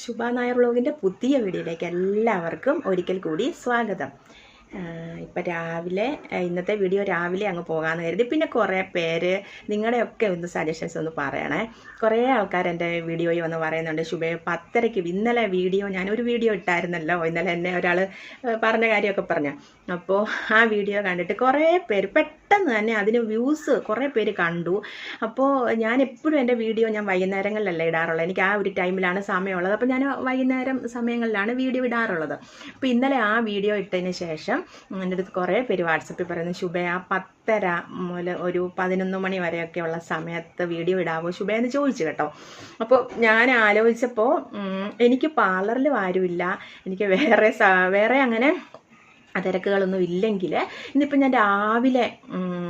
ശുഭ നായർ വ്ളോഗിന്റെ പുതിയ വീഡിയോയിലേക്ക് എല്ലാവർക്കും ഒരിക്കൽ കൂടി സ്വാഗതം. ഇപ്പം രാവിലെ ഇന്നത്തെ വീഡിയോ രാവിലെ അങ്ങ് പോകാമെന്ന് കരുതി. പിന്നെ കുറേ പേര് നിങ്ങളുടെയൊക്കെ ഒന്ന് സജഷൻസ് ഒന്ന് പറയണേ. കുറേ ആൾക്കാർ എന്റെ വീഡിയോയിൽ വന്ന് പറയുന്നുണ്ട് ശുഭ പത്തരയ്ക്ക് ഇന്നലെ വീഡിയോ ഞാനൊരു വീഡിയോ ഇട്ടായിരുന്നല്ലോ. ഇന്നലെ എന്നെ ഒരാൾ പറഞ്ഞ കാര്യമൊക്കെ പറഞ്ഞു. അപ്പോൾ ആ വീഡിയോ കണ്ടിട്ട് കുറേ പേര് പെട്ടെന്ന് തന്നെ അതിന് വ്യൂസ് കുറേ പേര് കണ്ടു. അപ്പോൾ ഞാൻ എപ്പോഴും എന്റെ വീഡിയോ ഞാൻ വൈകുന്നേരങ്ങളിലല്ല ഇടാറുള്ളത് എനിക്ക് ആ ഒരു ടൈമിലാണ് സമയമുള്ളത്. അപ്പോൾ ഞാൻ വൈകുന്നേരം സമയങ്ങളിലാണ് വീഡിയോ ഇടാറുള്ളത്. അപ്പോൾ ഇന്നലെ ആ വീഡിയോ ഇട്ടതിന് ശേഷം എന്റെ അടുത്ത് കുറേ പേര് വാട്സപ്പിൽ പറയുന്നു ശുഭ ആ പത്തര മുതൽ ഒരു പതിനൊന്ന് മണി വരെയൊക്കെയുള്ള സമയത്ത് വീഡിയോ ഇടാവോ ശുഭ? എന്ന് ചോദിച്ചു കേട്ടോ. അപ്പോൾ ഞാൻ ആലോചിച്ചപ്പോൾ എനിക്ക് പാർലറിലും ആരുമില്ല. എനിക്ക് വേറെ വേറെ അങ്ങനെ തിരക്കുകളൊന്നും ഇല്ലെങ്കിൽ ഇന്നിപ്പോൾ ഞാൻ രാവിലെ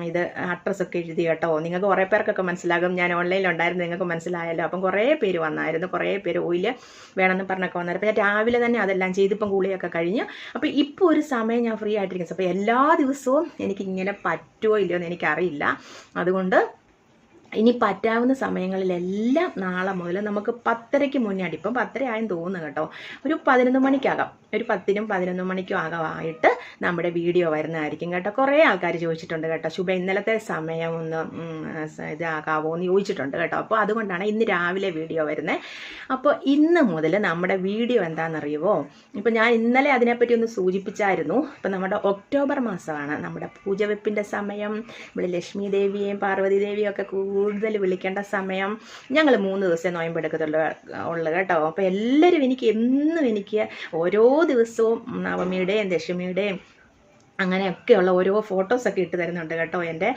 ഇത് അഡ്രസ്സൊക്കെ എഴുതി കേട്ടോ. നിങ്ങൾക്ക് കുറേ പേർക്കൊക്കെ മനസ്സിലാകും. ഞാൻ ഓൺലൈനിലുണ്ടായിരുന്നു നിങ്ങൾക്ക് മനസ്സിലായല്ലോ. അപ്പം കുറേ പേര് വന്നായിരുന്നു. കുറേ പേര് ഓയിൽ വേണമെന്ന് പറഞ്ഞൊക്കെ വന്നായിരുന്നു. അപ്പം ഞാൻ രാവിലെ തന്നെ അതെല്ലാം ചെയ്തിപ്പം കൂളിയൊക്കെ കഴിഞ്ഞ്. അപ്പോൾ ഇപ്പോൾ ഒരു സമയം ഞാൻ ഫ്രീ ആയിട്ടിരിക്കുന്നത് അപ്പോൾ എല്ലാ ദിവസവും എനിക്കിങ്ങനെ പറ്റുമോ ഇല്ലയോ എന്ന് എനിക്കറിയില്ല. അതുകൊണ്ട് ഇനി പറ്റാവുന്ന സമയങ്ങളിലെല്ലാം നാളെ മുതൽ നമുക്ക് പത്തരയ്ക്ക് മുന്നേ ഇപ്പം പത്തര ആയെന്ന് തോന്നുന്നു കേട്ടോ ഒരു പതിനൊന്ന് മണിക്കാകാം. ഒരു പത്തിനും പതിനൊന്ന് മണിക്കും ആകാമായിട്ട് നമ്മുടെ വീഡിയോ വരുന്നതായിരിക്കും കേട്ടോ. കുറേ ആൾക്കാർ ചോദിച്ചിട്ടുണ്ട് കേട്ടോ ശുഭ ഇന്നലത്തെ സമയം ഒന്ന് ഇതാകാവോ? എന്ന് ചോദിച്ചിട്ടുണ്ട് കേട്ടോ. അപ്പോൾ അതുകൊണ്ടാണ് ഇന്ന് രാവിലെ വീഡിയോ വരുന്നത്. അപ്പോൾ ഇന്ന് മുതൽ നമ്മുടെ വീഡിയോ എന്താണെന്നറിയുമോ ഇപ്പം ഞാൻ ഇന്നലെ അതിനെപ്പറ്റി ഒന്ന് സൂചിപ്പിച്ചായിരുന്നു. ഇപ്പം നമ്മുടെ ഒക്ടോബർ മാസമാണ്. നമ്മുടെ പൂജവെപ്പിന്റെ സമയം നമ്മൾ ലക്ഷ്മി ദേവിയെയും പാർവതി ദേവിയും ഒക്കെ കൂടുതൽ വിളിക്കേണ്ട സമയം ഞങ്ങൾ മൂന്ന് ദിവസം നോയമ്പെടുക്കത്തുള്ളൂ ഉള്ളു കേട്ടോ. അപ്പോൾ എല്ലാവരും എനിക്ക് എന്നും എനിക്ക് ഓരോ ദിവസവും നവമിയുടെയും ദശമിയുടെയും അങ്ങനെയൊക്കെയുള്ള ഓരോ ഫോട്ടോസൊക്കെ ഇട്ട് തരുന്നുണ്ട് കേട്ടോ എന്റെ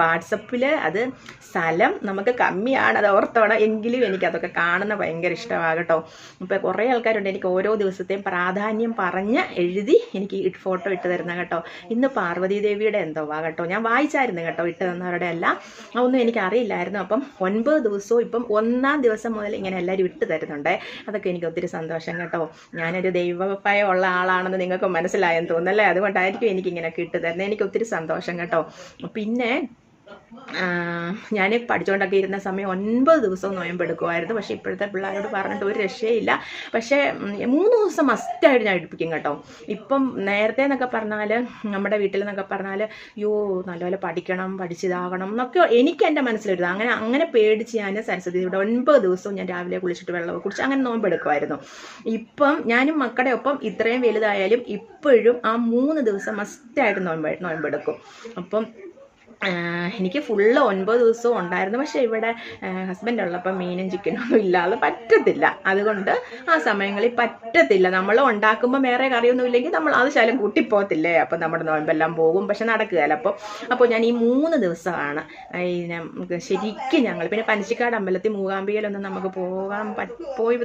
വാട്സപ്പിൽ അത് സ്ഥലം നമുക്ക് കമ്മിയാണ് അത് ഓർത്തോണം. എങ്കിലും എനിക്കതൊക്കെ കാണുന്ന ഭയങ്കര ഇഷ്ടമാണ് കേട്ടോ. ഇപ്പോൾ കുറേ ആൾക്കാരുണ്ട് എനിക്ക് ഓരോ ദിവസത്തെയും പ്രാധാന്യം പറഞ്ഞ് എഴുതി എനിക്ക് ഫോട്ടോ ഇട്ട് തരുന്ന കേട്ടോ. ഇന്ന് പാർവതി ദേവിയുടെ എന്തോ വാ കേട്ടോ. ഞാൻ വായിച്ചായിരുന്നു കേട്ടോ ഇട്ട് തന്നവരുടെ എല്ലാം. അതൊന്നും എനിക്ക് അറിയില്ലായിരുന്നു അപ്പം ഒൻപത് ദിവസവും ഇപ്പം ഒന്നാം ദിവസം മുതൽ ഇങ്ങനെ എല്ലാവരും ഇട്ട് തരുന്നുണ്ട്. അതൊക്കെ എനിക്ക് ഒത്തിരി സന്തോഷം കേട്ടോ. ഞാനൊരു ദൈവഭയം ഉള്ള ആളാണെന്ന് നിങ്ങൾക്ക് മനസ്സിലായെന്ന് തോന്നുന്നല്ലേ അതുകൊണ്ടായിരിക്കും എനിക്ക് ഇങ്ങനെ ഇട്ട് തരുന്നത് എനിക്ക് ഒത്തിരി സന്തോഷം കേട്ടോ. പിന്നെ ഞാൻ പഠിച്ചുകൊണ്ടൊക്കെ ഇരുന്ന സമയം ഒൻപത് ദിവസവും നോയമ്പെടുക്കുമായിരുന്നു പക്ഷേ ഇപ്പോഴത്തെ പിള്ളേരോട് പറഞ്ഞിട്ട് ഒരു രക്ഷയില്ല. പക്ഷേ മൂന്ന് ദിവസം മസ്റ്റായിട്ട് ഞാൻ എടുപ്പിക്കും കേട്ടോ. ഇപ്പം നേരത്തെ എന്നൊക്കെ പറഞ്ഞാൽ നമ്മുടെ വീട്ടിൽ നിന്നൊക്കെ പറഞ്ഞാൽ അയ്യോ നല്ലപോലെ പഠിക്കണം പഠിച്ചിതാകണം എന്നൊക്കെ എനിക്ക് എന്റെ മനസ്സിലൊരു അങ്ങനെ അങ്ങനെ പേടിച്ച് ഞാൻ ഇവിടെ ഒൻപത് ദിവസവും ഞാൻ രാവിലെ കുളിച്ചിട്ട് വെള്ളം കുടിച്ച് അങ്ങനെ നോമ്പെടുക്കുമായിരുന്നു ഇപ്പം ഞാനും മക്കളുടെ ഒപ്പം ഇത്രയും വലുതായാലും ഇപ്പോഴും ആ മൂന്ന് ദിവസം മസ്റ്റായിട്ട് നോമ്പ് നോമ്പെടുക്കും അപ്പം എനിക്ക് ഫുള്ള് ഒൻപത് ദിവസവും ഉണ്ടായിരുന്നു. പക്ഷേ ഇവിടെ ഹസ്ബൻഡ് ഉള്ളപ്പോൾ മീനും ചിക്കനും ഒന്നും ഇല്ലാതെ പറ്റത്തില്ല. അതുകൊണ്ട് ആ സമയങ്ങളിൽ പറ്റത്തില്ല. നമ്മൾ ഉണ്ടാക്കുമ്പോൾ വേറെ കറിയൊന്നും ഇല്ലെങ്കിൽ നമ്മൾ അത് ശാലം കൂട്ടിപ്പോകത്തില്ലേ? അപ്പം നമ്മുടെ നോയമ്പെല്ലാം പോകും. പക്ഷെ നടക്കുകയല്ല. അപ്പോൾ അപ്പോൾ ഞാൻ ഈ മൂന്ന് ദിവസമാണ് ശരിക്കും ഞങ്ങൾ പിന്നെ പനച്ചിക്കാട് അമ്പലത്തിൽ മൂകാംബികയിലൊന്നും നമുക്ക് പോകാൻ പോയി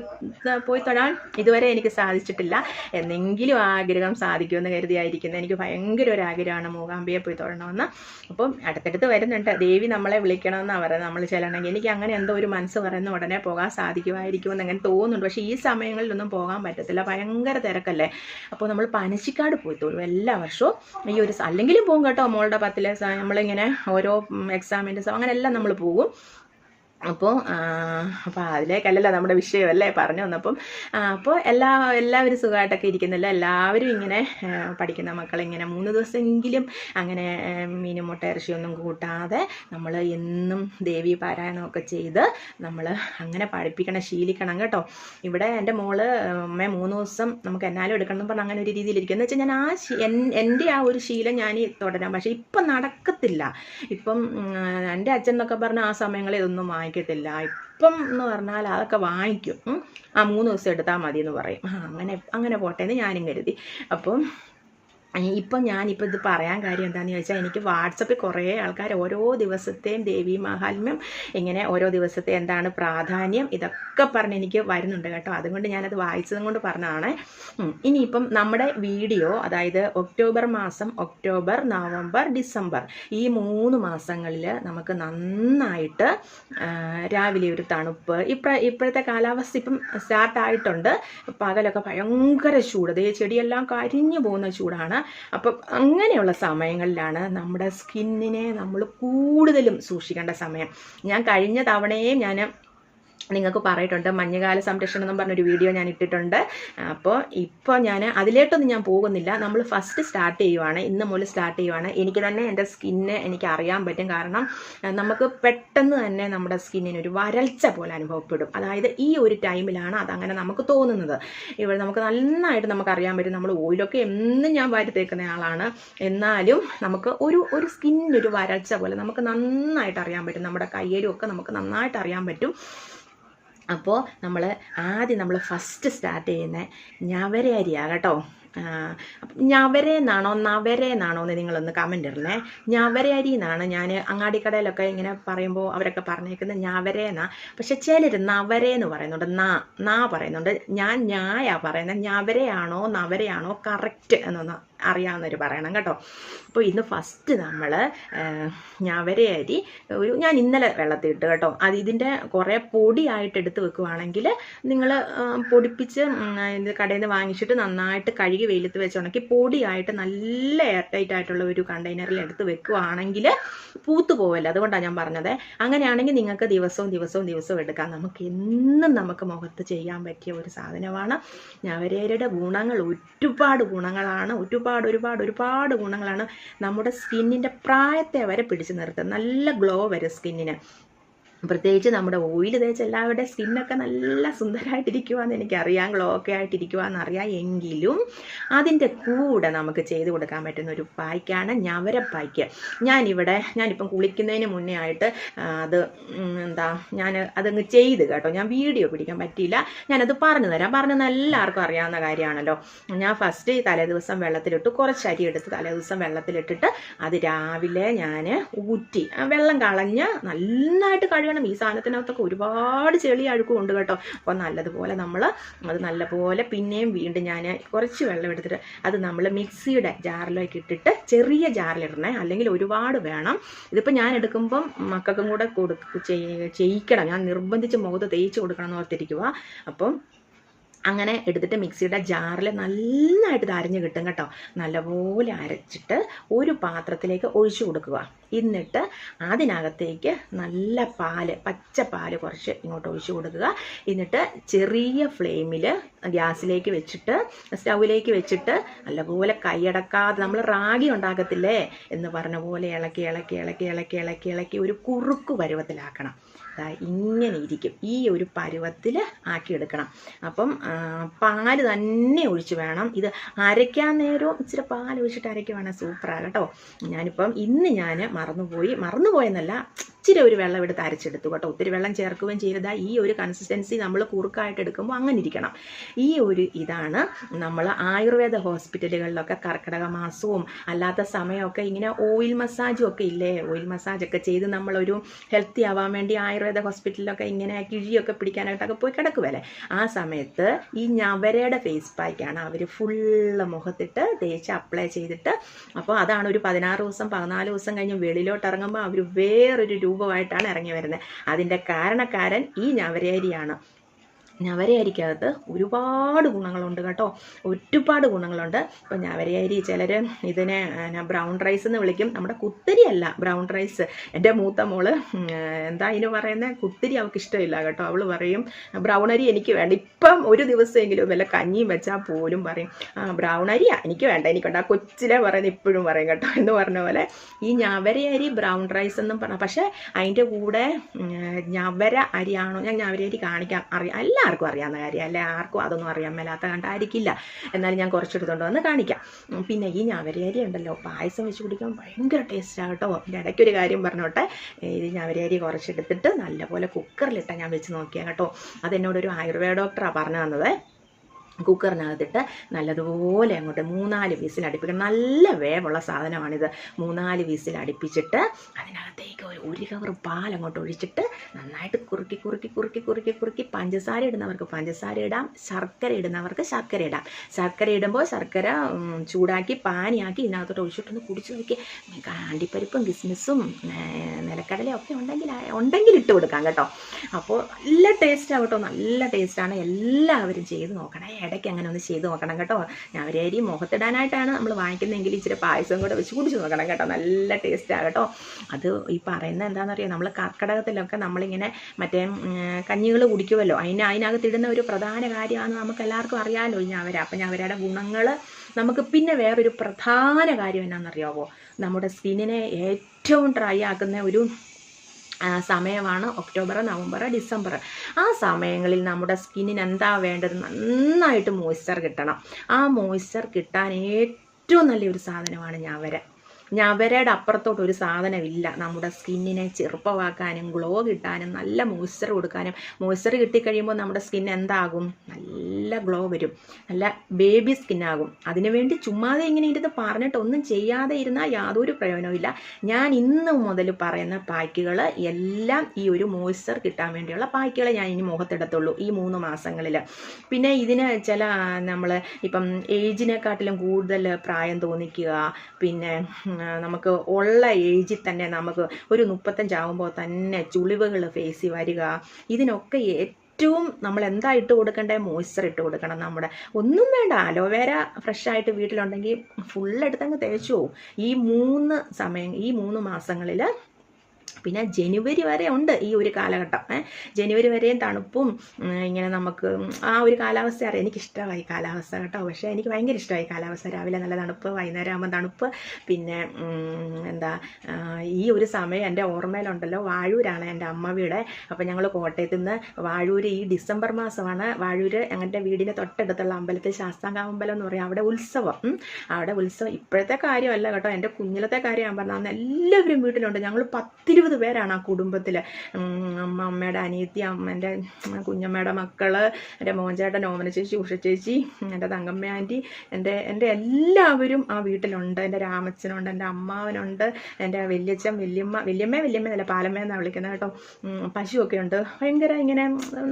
പോയി തൊഴാൻ ഇതുവരെ എനിക്ക് സാധിച്ചിട്ടില്ല. എന്നെങ്കിലും ആഗ്രഹം സാധിക്കുമെന്ന് കരുതിയായിരിക്കുന്നത് എനിക്ക് ഭയങ്കര ഒരു ആഗ്രഹമാണ് മൂകാംബിയെ പോയി തൊഴണമെന്ന്. അപ്പം അടുത്തടുത്ത് വരുന്നുണ്ട്. ദേവി നമ്മളെ വിളിക്കണമെന്നാണ് പറയുന്നത്. നമ്മൾ ചെല്ലണമെങ്കിൽ എനിക്ക് അങ്ങനെ എന്തോ ഒരു മനസ്സ് പറയുന്ന ഉടനെ പോകാൻ സാധിക്കുമായിരിക്കും അങ്ങനെ തോന്നുന്നുണ്ട്. പക്ഷേ ഈ സമയങ്ങളിലൊന്നും പോകാൻ പറ്റത്തില്ല. ഭയങ്കര തിരക്കല്ലേ? അപ്പോൾ നമ്മൾ പനച്ചിക്കാട് പോയി എല്ലാ വർഷവും. ഈ ഒരു അല്ലെങ്കിലും പോകും കേട്ടോ മോളുടെ പത്തിലെ നമ്മളിങ്ങനെ ഓരോ എക്സാമിന്റെ അങ്ങനെ എല്ലാം നമ്മൾ പോകും. അപ്പോൾ അപ്പോൾ അതിലേക്കല്ലല്ലോ നമ്മുടെ വിഷയം അല്ലേ പറഞ്ഞു വന്നപ്പം. അപ്പോൾ എല്ലാ എല്ലാവരും സുഖമായിട്ടൊക്കെ ഇരിക്കുന്നല്ലോ. എല്ലാവരും ഇങ്ങനെ പഠിക്കുന്ന മക്കളിങ്ങനെ മൂന്ന് ദിവസമെങ്കിലും അങ്ങനെ മീനും മുട്ട ഇറച്ചിയൊന്നും കൂട്ടാതെ നമ്മൾ എന്നും ദേവി പാരായണമൊക്കെ ചെയ്ത് നമ്മൾ അങ്ങനെ പഠിപ്പിക്കണം ശീലിക്കണം കേട്ടോ. ഇവിടെ എന്റെ മോൾ അമ്മ മൂന്ന് ദിവസം നമുക്ക് എന്നാലും എടുക്കണം എന്ന് പറഞ്ഞാൽ അങ്ങനെ ഒരു രീതിയിലിരിക്കും എന്ന് വെച്ചാൽ ഞാൻ ആ എന്റെ ആ ഒരു ശീലം ഞാൻ തുടരാം. പക്ഷേ ഇപ്പം നടക്കത്തില്ല. ഇപ്പം എന്റെ അച്ഛൻ എന്നൊക്കെ പറഞ്ഞാൽ ആ സമയങ്ങളിൽ ഇതൊന്നും വാങ്ങിക്കത്തില്ല. ഇപ്പം എന്ന് പറഞ്ഞാൽ അതൊക്കെ വാങ്ങിക്കും. ആ മൂന്ന് ദിവസം എടുത്താൽ മതി എന്ന് പറയും അങ്ങനെ അങ്ങനെ പോട്ടെ എന്ന് ഞാനും കരുതി. അപ്പം ഇപ്പം ഞാനിപ്പോൾ ഇത് പറയാൻ കാര്യം എന്താണെന്ന് ചോദിച്ചാൽ എനിക്ക് വാട്സപ്പിൽ കുറേ ആൾക്കാർ ഓരോ ദിവസത്തെയും ദേവി മഹാത്മ്യം ഇങ്ങനെ ഓരോ ദിവസത്തെ എന്താണ് പ്രാധാന്യം ഇതൊക്കെ പറഞ്ഞ് എനിക്ക് വരുന്നുണ്ട് കേട്ടോ. അതുകൊണ്ട് ഞാനത് വായിച്ചതും കൊണ്ട് പറഞ്ഞതാണ്. ഇനിയിപ്പം നമ്മുടെ വീഡിയോ അതായത് ഒക്ടോബർ മാസം ഒക്ടോബർ നവംബർ ഡിസംബർ ഈ മൂന്ന് മാസങ്ങളിൽ നമുക്ക് നന്നായിട്ട് രാവിലെ ഒരു തണുപ്പ് ഇപ്പ ഇപ്പോഴത്തെ കാലാവസ്ഥ ഇപ്പം സ്റ്റാർട്ടായിട്ടുണ്ട്. പകലൊക്കെ ഭയങ്കര ചൂട്. ദേ ചെടിയെല്ലാം കരിഞ്ഞു പോകുന്ന ചൂടാണ്. അപ്പം അങ്ങനെയുള്ള സമയങ്ങളിലാണ് നമ്മുടെ സ്കിന്നിനെ നമ്മൾ കൂടുതലും സൂക്ഷിക്കേണ്ട സമയം. ഞാൻ കഴിഞ്ഞ തവണയും ഞാൻ നിങ്ങൾക്ക് പറഞ്ഞിട്ടുണ്ട് മഞ്ഞുകാല സംരക്ഷണം എന്ന് പറഞ്ഞൊരു വീഡിയോ ഞാൻ ഇട്ടിട്ടുണ്ട് അപ്പോൾ ഇപ്പോൾ ഞാൻ അതിലേട്ടൊന്നും ഞാൻ പോകുന്നില്ല. നമ്മൾ ഫസ്റ്റ് സ്റ്റാർട്ട് ചെയ്യുവാണ്. ഇന്ന് മുതൽ സ്റ്റാർട്ട് ചെയ്യുവാണ്. എനിക്ക് തന്നെ എന്റെ സ്കിന്ന് എനിക്ക് അറിയാൻ പറ്റും. കാരണം നമുക്ക് പെട്ടെന്ന് തന്നെ നമ്മുടെ സ്കിന്നിന് ഒരു വരൾച്ച പോലെ അനുഭവപ്പെടും. അതായത് ഈ ഒരു ടൈമിലാണ് അതങ്ങനെ നമുക്ക് തോന്നുന്നത്. ഇവിടെ നമുക്ക് നന്നായിട്ട് നമുക്ക് അറിയാൻ പറ്റും. നമ്മൾ ഓയിലൊക്കെ എന്നും ഞാൻ വാരി തേക്കുന്ന ആളാണ്. എന്നാലും നമുക്ക് ഒരു ഒരു സ്കിന്നിനൊരു വരൾച്ച പോലെ നമുക്ക് നന്നായിട്ട് അറിയാൻ പറ്റും. നമ്മുടെ കയ്യിലും ഒക്കെ നമുക്ക് നന്നായിട്ട് അറിയാൻ പറ്റും. അപ്പോൾ നമ്മൾ ആദ്യം നമ്മൾ ഫസ്റ്റ് സ്റ്റാർട്ട് ചെയ്യുന്ന ഞവരെ അരിയാണ് കേട്ടോ. ഞവര എന്നാണോ നവര എന്നാണോ എന്ന് നിങ്ങളൊന്ന് കമന്റ് ഇടണേ. ഞവരെ അരി എന്നാണ് ഞാൻ അങ്ങാടിക്കടയിലൊക്കെ ഇങ്ങനെ പറയുമ്പോൾ അവരൊക്കെ പറഞ്ഞേക്കുന്നത് ഞവര എന്നാ പക്ഷെ ചിലർ നവര എന്ന് പറയുന്നുണ്ട്. നാ നാ പറയുന്നുണ്ട്. ഞാൻ ഞായാ പറയുന്നത് ഞവരെയാണോ നവരെയാണോ കറക്റ്റ് എന്നൊന്ന്. അറിയാവുന്നവർ പറയണം കേട്ടോ. അപ്പോൾ ഇന്ന് ഫസ്റ്റ് നമ്മൾ ഞവര അരി ഒരു ഞാൻ ഇന്നലെ വെള്ളത്തിൽ ഇട്ട് കേട്ടോ. അത് ഇതിന്റെ കുറേ പൊടിയായിട്ട് എടുത്ത് വെക്കുവാണെങ്കിൽ നിങ്ങൾ പൊടിപ്പിച്ച് കടയിൽ നിന്ന് വാങ്ങിച്ചിട്ട് നന്നായിട്ട് കഴുകി വെയിലത്ത് വെച്ച് പൊടിയായിട്ട് നല്ല എയർ ടൈറ്റ് ആയിട്ടുള്ള ഒരു കണ്ടെയ്നറിൽ എടുത്ത് വെക്കുവാണെങ്കിൽ പൂത്തു പോവല്ല? അതുകൊണ്ടാണ് ഞാൻ പറഞ്ഞത്. അങ്ങനെയാണെങ്കിൽ നിങ്ങൾക്ക് ദിവസവും ദിവസവും ദിവസവും എടുക്കാം. നമുക്ക് എന്നും നമുക്ക് മുഖത്ത് ചെയ്യാൻ പറ്റിയ ഒരു സാധനമാണ് ഞവരയുടെ ഗുണങ്ങൾ ഒരുപാട് ഗുണങ്ങളാണ്. ഒരുപാട് ഒരുപാട് ഒരുപാട് ഒരുപാട് ഗുണങ്ങളാണ് നമ്മുടെ സ്കിന്നിന്റെ പ്രായത്തെ വരെ പിടിച്ചു നിർത്തും നല്ല ഗ്ലോ വരും സ്കിന്നിന്. പ്രത്യേകിച്ച് നമ്മുടെ ഓയിൽ തേച്ച് എല്ലാവരുടെ സ്കിന്നൊക്കെ നല്ല സുന്ദരമായിട്ടിരിക്കുവാന്ന് എനിക്കറിയാം ഗ്ലോ ഒക്കെ ആയിട്ടിരിക്കുവാന്ന് അറിയാം. എങ്കിലും അതിന്റെ കൂടെ നമുക്ക് ചെയ്ത് കൊടുക്കാൻ പറ്റുന്ന ഒരു പായ്ക്കാണ് ഞവരപ്പായ്ക്ക്. ഞാനിവിടെ ഞാനിപ്പം കുളിക്കുന്നതിന് മുന്നേ ആയിട്ട് അത് എന്താ ഞാൻ അതങ്ങ് ചെയ്ത് കേട്ടോ. ഞാൻ വീഡിയോ പിടിക്കാൻ പറ്റിയില്ല. ഞാനത് പറഞ്ഞു തരാം. പറഞ്ഞത് എല്ലാവർക്കും അറിയാവുന്ന കാര്യമാണല്ലോ. ഞാൻ ഫസ്റ്റ് തലേ ദിവസം വെള്ളത്തിലിട്ട് കുറച്ച് അരി എടുത്ത് തലേ ദിവസം വെള്ളത്തിലിട്ടിട്ട് അത് രാവിലെ ഞാൻ ഊറ്റി വെള്ളം കളഞ്ഞ് നന്നായിട്ട് കഴുകണം ഈ സാധനത്തിനകത്തൊക്കെ ഒരുപാട് ചെളി അഴുക്കും ഉണ്ട് കേട്ടോ. അപ്പോൾ നല്ലതുപോലെ നമ്മൾ അത് നല്ലപോലെ പിന്നെയും വീണ്ടും ഞാൻ കുറച്ച് വെള്ളം എടുത്തിട്ട് അത് നമ്മൾ മിക്സിയുടെ ജാറിലേക്ക് ഇട്ടിട്ട് ചെറിയ ജാറിലിടണേ. അല്ലെങ്കിൽ ഒരുപാട് വേണം. ഇതിപ്പോൾ ഞാൻ എടുക്കുമ്പം മക്കൾക്കും കൂടെ കൊടു ചെയ്- ചെയ്യിക്കണം. ഞാൻ നിർബന്ധിച്ച് മുഖത്ത് തേച്ച് കൊടുക്കണം എന്ന് ഓർത്തിരിക്കുക അപ്പം അങ്ങനെ എടുത്തിട്ട് മിക്സിയുടെ ജാറിൽ നന്നായിട്ട് അരഞ്ഞ് കിട്ടും കേട്ടോ. നല്ലപോലെ അരച്ചിട്ട് ഒരു പാത്രത്തിലേക്ക് ഒഴിച്ചു കൊടുക്കുക. എന്നിട്ട് അതിനകത്തേക്ക് നല്ല പാൽ പച്ച പാൽ കുറച്ച് ഇങ്ങോട്ട് ഒഴിച്ചു കൊടുക്കുക. എന്നിട്ട് ചെറിയ ഫ്ലെയിമിൽ ഗ്യാസിലേക്ക് വെച്ചിട്ട് സ്റ്റൗവിലേക്ക് വെച്ചിട്ട് നല്ലപോലെ കൈയടക്കാതെ നമ്മൾ റാഗി ഉണ്ടാക്കത്തില്ലേ എന്ന് പറഞ്ഞ പോലെ ഇളക്കി ഇളക്കി ഇളക്കി ഇളക്കി ഇളക്കി ഇളക്കി ഒരു കുറുക്ക് പരുവത്തിലാക്കണം. ഇങ്ങനെ ഇരിക്കും. ഈ ഒരു പരുവത്തിൽ ആക്കിയെടുക്കണം. അപ്പം പാൽ തന്നെ ഒഴിച്ച് വേണം. ഇത് അരയ്ക്കാൻ നേരവും ഇച്ചിരി പാൽ ഒഴിച്ചിട്ട് അരയ്ക്കുവാണെങ്കിൽ സൂപ്പറാണ് കേട്ടോ. ഞാനിപ്പം ഇന്ന് ഞാൻ മറന്നുപോയി. മറന്നുപോയെന്നല്ല ഇച്ചിരി ഒരു വെള്ളം എടുത്ത് അരച്ചെടുത്തു കേട്ടോ. ഒത്തിരി വെള്ളം ചേർക്കുകയും ചെയ്താൽ ഈ ഒരു കൺസിസ്റ്റൻസി നമ്മൾ കുറുക്കായിട്ട് എടുക്കുമ്പോൾ അങ്ങനെ ഇരിക്കണം ഈ ഒരു ഇതാണ് നമ്മൾ ആയുർവേദ ഹോസ്പിറ്റലുകളിലൊക്കെ കർക്കിടക മാസവും അല്ലാത്ത സമയമൊക്കെ ഇങ്ങനെ ഓയിൽ മസാജും ഒക്കെ ഇല്ലേ? ഓയിൽ മസാജൊക്കെ ചെയ്ത് നമ്മളൊരു ഹെൽത്തി ആവാൻ വേണ്ടി ആയുർവേദ ഹോസ്പിറ്റലിലൊക്കെ ഇങ്ങനെ കിഴിയൊക്കെ പിടിക്കാനായിട്ടൊക്കെ പോയി കിടക്കുമല്ലേ ആ സമയത്ത് ഈ ഞവരയുടെ ഫേസ് പാക്കാണ് അവർ ഫുള്ള് മുഖത്തിട്ട് തേച്ച് അപ്ലൈ ചെയ്തിട്ട് അപ്പോൾ അതാണ് ഒരു പതിനാറ് ദിവസം പതിനാല് ദിവസം കഴിഞ്ഞ് വെളിയിലോട്ട് ഇറങ്ങുമ്പോൾ അവർ വേറൊരു രൂപമായിട്ടാണ് ഇറങ്ങി വരുന്നത്. അതിന്റെ കാരണക്കാരൻ ഈ ഞവരേരിയാണ്. ഞവരയരിക്കകത്ത് ഒരുപാട് ഗുണങ്ങളുണ്ട് കേട്ടോ. ഒരുപാട് ഗുണങ്ങളുണ്ട്. ഇപ്പം ഞവരയരി ചിലർ ഇതിനെ ബ്രൗൺ റൈസ് എന്ന് വിളിക്കും. നമ്മുടെ കുത്തിരി അല്ല ബ്രൗൺ റൈസ് എന്റെ മൂത്ത മോൾ എന്താ അതിന് പറയുന്നത് കുത്തിരി അവൾക്ക് ഇഷ്ടമില്ല കേട്ടോ. അവൾ പറയും ബ്രൗൺ അരി എനിക്ക് വേണ്ട. ഇപ്പം ഒരു ദിവസമെങ്കിലും വല്ല കഞ്ഞിയും വെച്ചാൽ പോലും പറയും ആ ബ്രൗൺ അരിയാ? എനിക്ക് വേണ്ട എനിക്കുണ്ട് ആ കൊച്ചിലെ പറയുന്നത് ഇപ്പോഴും പറയും കേട്ടോ. എന്ന് പറഞ്ഞ പോലെ ഈ ഞവര അരി ബ്രൗൺ റൈസ് എന്നും പറഞ്ഞ പക്ഷേ അതിന്റെ കൂടെ ഞവര അരിയാണോ? ഞാൻ ഞവര അരി കാണിക്കാം. അറിയാം. എല്ലാവർക്കും അറിയാവുന്ന കാര്യം അല്ലെ ആർക്കും അതൊന്നും അറിയാൻ മേലാത്ത കണ്ടായിരിക്കില്ല. എന്നാലും ഞാൻ കുറച്ചെടുത്തോണ്ട് വന്ന് കാണിക്കാം. പിന്നെ ഈ ഞവര അരി ഉണ്ടല്ലോ. പായസം വെച്ച് കുടിക്കാൻ ഭയങ്കര ടേസ്റ്റാണ് കേട്ടോ. എന്റെ ഇടയ്ക്കൊരു കാര്യം പറഞ്ഞോട്ടെ. ഇത് ഞവര അരി കുറച്ചെടുത്തിട്ട് നല്ലപോലെ കുക്കറിലിട്ടാൽ ഞാൻ വെച്ച് നോക്കിയാൽ കേട്ടോ. അതെന്നോടൊരു ആയുർവേദ ഡോക്ടറാണ് പറഞ്ഞു തന്നത്. കുക്കറിനകത്തിട്ട് നല്ലതുപോലെ അങ്ങോട്ട് മൂന്നാൽ വിസിൽ അടുപ്പിക്കണം. നല്ല വേവുള്ള സാധനമാണിത്. മൂന്നാൽ വിസിൽ അടുപ്പിച്ചിട്ട് അതിനകത്തേക്ക് ഒരു കവർ പാൽ അങ്ങോട്ട് ഒഴിച്ചിട്ട് നന്നായിട്ട് കുറുക്കി കുറുക്കി കുറുക്കി കുറുക്കി കുറുക്കി പഞ്ചസാര ഇടുന്നവർക്ക് പഞ്ചസാര ഇടാം. ശർക്കര ഇടുന്നവർക്ക് ശർക്കര ഇടാം. ശർക്കര ഇടുമ്പോൾ ശർക്കര ചൂടാക്കി പാനിയാക്കി ഇതിനകത്തോട്ട് ഒഴിച്ചിട്ടൊന്ന് കുടിച്ച് നോക്കി. കാണ്ടിപ്പരിപ്പും കിസ്മിസും നിലക്കടലയും ഒക്കെ ഉണ്ടെങ്കിൽ ഉണ്ടെങ്കിൽ ഇട്ട് കൊടുക്കാം കേട്ടോ. അപ്പോൾ നല്ല ടേസ്റ്റ് ആവട്ടോ നല്ല ടേസ്റ്റാണ് എല്ലാവരും ചെയ്ത് നോക്കണേ. ഇടയ്ക്ക് അങ്ങനെ ഒന്ന് ചെയ്ത് നോക്കണം കേട്ടോ. ഞാൻ അവരേരി മുഖത്തിടാനായിട്ടാണ് നമ്മൾ വാങ്ങിക്കുന്നതെങ്കിൽ ഇച്ചിരി പായസം കൂടെ വെച്ച് കുടിച്ച് നോക്കണം കേട്ടോ. നല്ല ടേസ്റ്റാണ് കേട്ടോ. അത് ഈ പറയുന്നത് എന്താണെന്നറിയാം? നമ്മൾ കർക്കിടകത്തിലൊക്കെ നമ്മളിങ്ങനെ മറ്റേ കഞ്ഞികൾ കുടിക്കുമല്ലോ അതിന് അതിനകത്തിടുന്ന ഒരു പ്രധാന കാര്യമാണ് നമുക്ക് എല്ലാവർക്കും അറിയാമല്ലോ ഞാൻ അവരെ അപ്പം ഞാവരയുടെ ഗുണങ്ങൾ നമുക്ക് പിന്നെ വേറൊരു പ്രധാന കാര്യം എന്നാണെന്നറിയാവോ? നമ്മുടെ സ്കിന്നിനെ ഏറ്റവും ഡ്രൈ ആക്കുന്ന ഒരു സമയമാണ് ഒക്ടോബർ നവംബർ ഡിസംബർ ആ സമയങ്ങളിൽ നമ്മുടെ സ്കിന്നിന് എന്താ വേണ്ടത് നന്നായിട്ട് മോയ്സ്ചർ കിട്ടണം. ആ മോയ്സ്ചർ കിട്ടാൻ ഏറ്റവും നല്ലൊരു സാധനമാണ് ഞാവര. ഞവരയുടെ അപ്പുറത്തോട്ട് ഒരു സാധനമില്ല. നമ്മുടെ സ്കിന്നിനെ ചെറുപ്പമാക്കാനും ഗ്ലോ കിട്ടാനും നല്ല മോയ്സ്ചർ കൊടുക്കാനും. മോയ്സ്ചർ കിട്ടിക്കഴിയുമ്പോൾ നമ്മുടെ സ്കിൻ എന്താകും? നല്ല ഗ്ലോ വരും. നല്ല ബേബി സ്കിന്നാകും അതിനുവേണ്ടി ചുമ്മാതെ ഇങ്ങനെ ഇരുന്ന് പറഞ്ഞിട്ട് ഒന്നും ചെയ്യാതെ ഇരുന്നാൽ യാതൊരു പ്രയോജനവുമില്ല ഞാൻ ഇന്ന് മുതൽ പറയുന്ന പായ്ക്കുകൾ എല്ലാം ഈ ഒരു മോയ്സ്ചർ കിട്ടാൻ വേണ്ടിയുള്ള പായ്ക്കുകൾ ഞാൻ ഇനി മുഖത്തെടുത്തുള്ളൂ ഈ മൂന്ന് മാസങ്ങളിൽ പിന്നെ ഇതിന് ചില നമ്മൾ ഇപ്പം ഏജിനെക്കാട്ടിലും കൂടുതൽ പ്രായം തോന്നിക്കുക പിന്നെ നമുക്ക് ഉള്ള ഏജിൽ തന്നെ നമുക്ക് ഒരു മുപ്പത്തഞ്ചാവുമ്പോൾ തന്നെ ചുളിവുകൾ ഫേസിൽ വരിക. ഇതിനൊക്കെ ഏറ്റവും നമ്മൾ എന്താ ഇട്ട് കൊടുക്കേണ്ടത് മോയ്സ്ചർ ഇട്ട് കൊടുക്കണം നമ്മുടെ. ഒന്നും വേണ്ട. അലോവേര ഫ്രഷായിട്ട് വീട്ടിലുണ്ടെങ്കിൽ ഫുള്ളെടുത്തങ്ങ് തേച്ചു പോവും. ഈ മൂന്ന് സമയം ഈ മൂന്ന് മാസങ്ങളിൽ പിന്നെ ജനുവരി വരെ ഉണ്ട് ഈ ഒരു കാലഘട്ടം. ജനുവരി വരെയും തണുപ്പും ഇങ്ങനെ നമുക്ക് ആ ഒരു കാലാവസ്ഥ അറിയാം. എനിക്കിഷ്ടമായി കാലാവസ്ഥ കേട്ടോ. പക്ഷേ എനിക്ക് ഭയങ്കര ഇഷ്ടമായി കാലാവസ്ഥ. രാവിലെ നല്ല തണുപ്പ് വൈകുന്നേരം ആകുമ്പോൾ തണുപ്പ്. പിന്നെ എന്താ ഈ ഒരു സമയം എന്റെ ഓർമ്മയിലുണ്ടല്ലോ. വാഴൂരാണ് എന്റെ അമ്മ വീട്. അപ്പോൾ ഞങ്ങൾ കോട്ടയത്ത് നിന്ന് വാഴൂര് ഈ ഡിസംബർ മാസമാണ് വാഴൂര് ഞങ്ങളുടെ വീടിന്റെ തൊട്ടടുത്തുള്ള അമ്പലത്തിൽ ശാസ്താങ്കാവ് അമ്പലം എന്ന് പറയും. അവിടെ ഉത്സവം അവിടെ ഉത്സവം. ഇപ്പോഴത്തെ കാര്യമല്ല കേട്ടോ. എന്റെ കുഞ്ഞിലത്തെ കാര്യം ഞാൻ പറഞ്ഞാൽ എല്ലാവരും വീട്ടിലുണ്ട്. ഞങ്ങൾ പത്തിരുപത് പേരാണ് ആ കുടുംബത്തിൽ അമ്മ അമ്മയുടെ അനിയത്തി അമ്മേന്റെ കുഞ്ഞമ്മയുടെ മക്കൾ എന്റെ മോഞ്ചേട്ടൻ ഓമന ചേച്ചി ഉഷ ചേച്ചി എന്റെ തങ്കമ്മ ആന്റി എന്റെ എന്റെ എല്ലാവരും ആ വീട്ടിലുണ്ട്. എന്റെ രാമച്ചനുണ്ട് എന്റെ അമ്മാവനുണ്ട് എന്റെ വല്യച്ഛൻ വല്യമ്മ വല്യമ്മ വല്യമ്മ എന്നല്ല പാലമ്മ എന്നാണ് വിളിക്കുന്നത് കേട്ടോ. പശുവൊക്കെ ഉണ്ട്. ഭയങ്കര ഇങ്ങനെ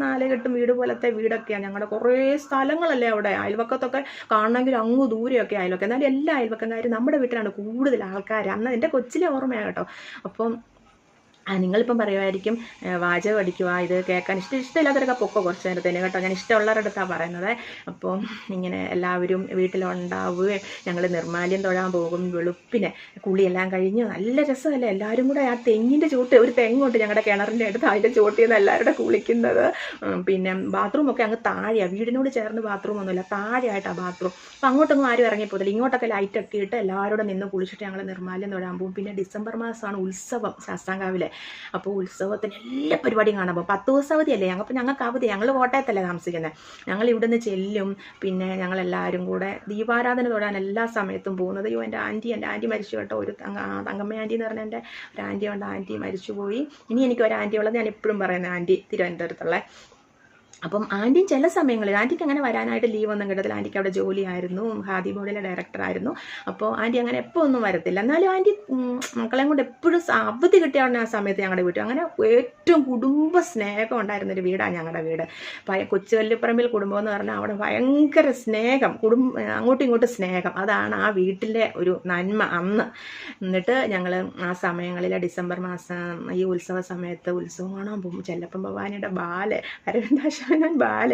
നാല് കെട്ടും വീട് പോലത്തെ വീടൊക്കെയാണ് ഞങ്ങളുടെ കുറേ സ്ഥലങ്ങളല്ലേ അവിടെ. അയൽവക്കത്തൊക്കെ കാണണമെങ്കിൽ അങ്ങ് ദൂരെയൊക്കെ അയൽവക്കം. എന്നാലും എല്ലാ അയൽവക്കക്കാരും നമ്മുടെ വീട്ടിലാണ് കൂടുതൽ ആൾക്കാർ അന്ന് എന്റെ കൊച്ചിലെ ഓർമ്മയാണ് കേട്ടോ. അപ്പം നിങ്ങളിപ്പം പറയുമായിരിക്കും വാചകം അടിക്കുക ഇത് കേൾക്കാൻ ഇഷ്ടം ഇഷ്ടമില്ലാത്തവരൊക്കെ പൊക്കോ കുറച്ച് നേരത്തേന് കേട്ടോ. ഞാൻ ഇഷ്ടമുള്ളവരുടെ അടുത്താണ് പറയുന്നത്. അപ്പോൾ ഇങ്ങനെ എല്ലാവരും വീട്ടിലുണ്ടാവുകയും ഞങ്ങൾ നിർമാല്യം തൊഴാൻ പോകും വെളുപ്പിനെ കുളിയെല്ലാം കഴിഞ്ഞ് നല്ല രസമല്ലേ? എല്ലാവരും കൂടെ ആ തെങ്ങിന്റെ ചൂട്ട് ഒരു തെങ്ങുണ്ട് ഞങ്ങളുടെ കിണറിന്റെ അടുത്ത് അതിന്റെ ചൂട്ടിൽ നിന്ന് എല്ലാവരും കൂടെ കുളിക്കുന്നത്. പിന്നെ ബാത്റൂമൊക്കെ അങ്ങ് താഴെയാണ് വീടിനോട് ചേർന്ന് ബാത്റൂം ഒന്നുമില്ല താഴെയായിട്ടാണ് ബാത്റൂം അപ്പോൾ അങ്ങോട്ടൊന്നും ആരും ഇറങ്ങിപ്പോതില്ല ഇങ്ങോട്ടൊക്കെ ലൈറ്റൊക്കെ ഇട്ട് എല്ലാവരും നിന്ന് കുളിച്ചിട്ട് ഞങ്ങൾ നിർമാല്യം തൊഴാൻ പോകും. പിന്നെ ഡിസംബർ മാസമാണ് ഉത്സവം ശാസ്താംകാവിലെ. അപ്പോൾ ഉത്സവത്തിന് എല്ലാ പരിപാടിയും കാണാൻ പോകും. പത്ത് ദിവസം അവധിയല്ലേ? ഞങ്ങൾ അപ്പോൾ ഞങ്ങൾക്ക് അവധി. ഞങ്ങൾ കോട്ടയത്തല്ലേ താമസിക്കുന്നത് ഞങ്ങൾ ഇവിടുന്ന് ചെല്ലും. പിന്നെ ഞങ്ങളെല്ലാവരും കൂടെ ദീപാരാധന തൊഴാൻ എല്ലാ സമയത്തും പോകുന്നത്. അയ്യോ എന്റെ ആന്റി എന്റെ ആന്റി മരിച്ചു കേട്ടോ. ഒരു തങ്കമ്മ ആന്റി എന്ന് പറഞ്ഞ എന്റെ ഒരു ആന്റി ഉണ്ട്. ആന്റി മരിച്ചുപോയി ഇനി എനിക്ക് ഒരു ആന്റി ഉള്ളത് ഞാൻ എപ്പോഴും പറയുന്നത് ആന്റി തിരുവനന്തപുരത്തുള്ള അപ്പം ആന്റിയും ചില സമയങ്ങളിൽ ആന്റിക്ക് അങ്ങനെ വരാനായിട്ട് ലീവ് ഒന്നും കിട്ടത്തില്ല. ആന്റിക്ക് അവിടെ ജോലിയായിരുന്നു ഹാദി ബോർഡിലെ ഡയറക്ടറായിരുന്നു അപ്പോൾ ആന്റി അങ്ങനെ എപ്പോൾ ഒന്നും വരത്തില്ല. എന്നാലും ആന്റി മക്കളെയും കൊണ്ട് എപ്പോഴും അവധി കിട്ടിയ ഉടനെ ആ സമയത്ത് ഞങ്ങളുടെ വീട്ടിൽ അങ്ങനെ ഏറ്റവും കുടുംബ സ്നേഹം ഉണ്ടായിരുന്നൊരു വീടാണ് ഞങ്ങളുടെ വീട്. കൊച്ചുവല്ലിപ്പറമ്പിൽ കുടുംബം എന്ന് പറഞ്ഞാൽ അവിടെ ഭയങ്കര സ്നേഹം കുടുംബ അങ്ങോട്ടും ഇങ്ങോട്ടും സ്നേഹം. അതാണ് ആ വീട്ടിലെ ഒരു നന്മ അന്ന്. എന്നിട്ട് ഞങ്ങൾ ആ സമയങ്ങളിൽ ഡിസംബർ മാസം ഈ ഉത്സവ സമയത്ത് ഉത്സവം കാണാൻ പോകും ചെല്ലപ്പം ഭവാനിയുടെ ബാൽ അരവിന്ദാശാനൻ ബാൽ.